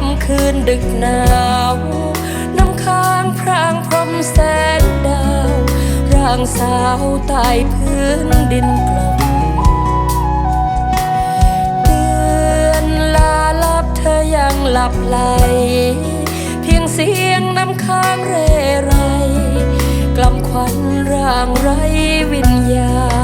ค่ำคืนดึกหนาว น้ำค้างพรางพรมแสงดาว ร่างสาวใต้พื้นดินกลมเดือนลาลับเธอยังหลับไหล เพียงเสียงน้ำค้างเรไร กล่ำควันร่างไรวิญญาณ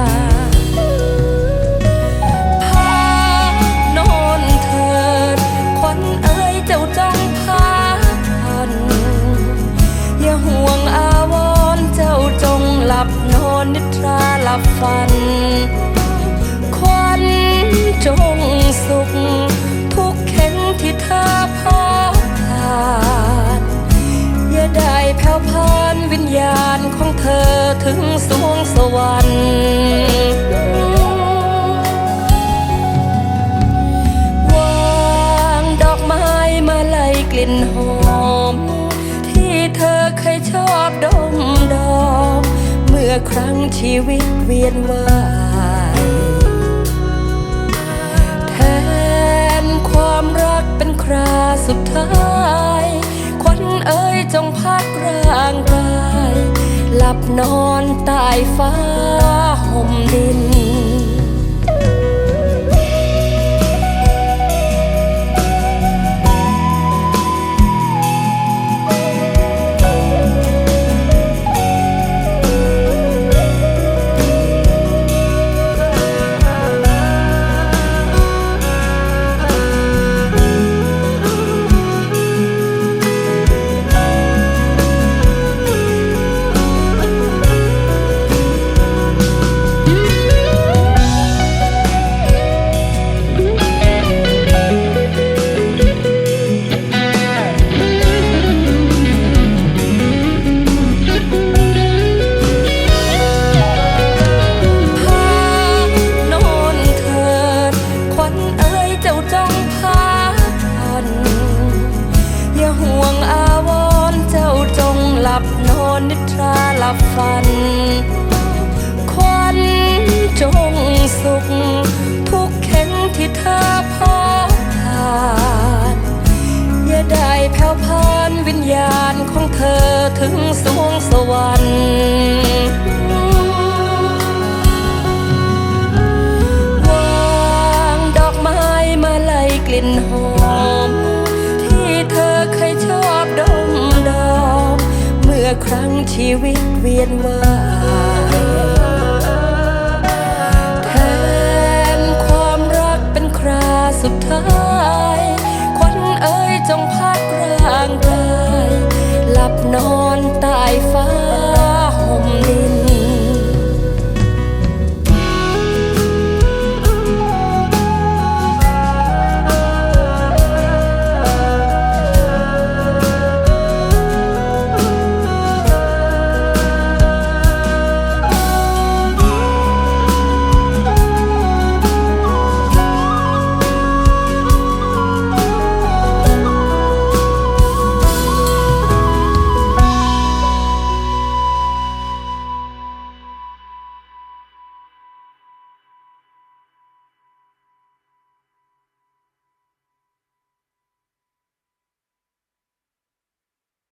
ฝัน ควันจงสุข ทุกเข็นที่เธอพบผ่านอย่าได้แผ่วพานวิญญาณของเธอถึงสวงสวรรค์วางดอกไม้มาไล่กลิ่นห เมื่อครั้งชีวิตเวียนว่ายแทนความรักเป็นคราสุดท้ายควันเอ้ยจงพักร่างกาย หลับนอนใต้ฟ้าห่มดิน นนิทราหลับฝัน ควันจงสุข ทุกเข็นที่เธอพบผ่านอย่าได้แผ่วพานวิญญาณของเธอถึงสวงสวรรค์วางดอกไม้มาไล่กลิ่นหอม ครั้งชีวิตเวียนว่า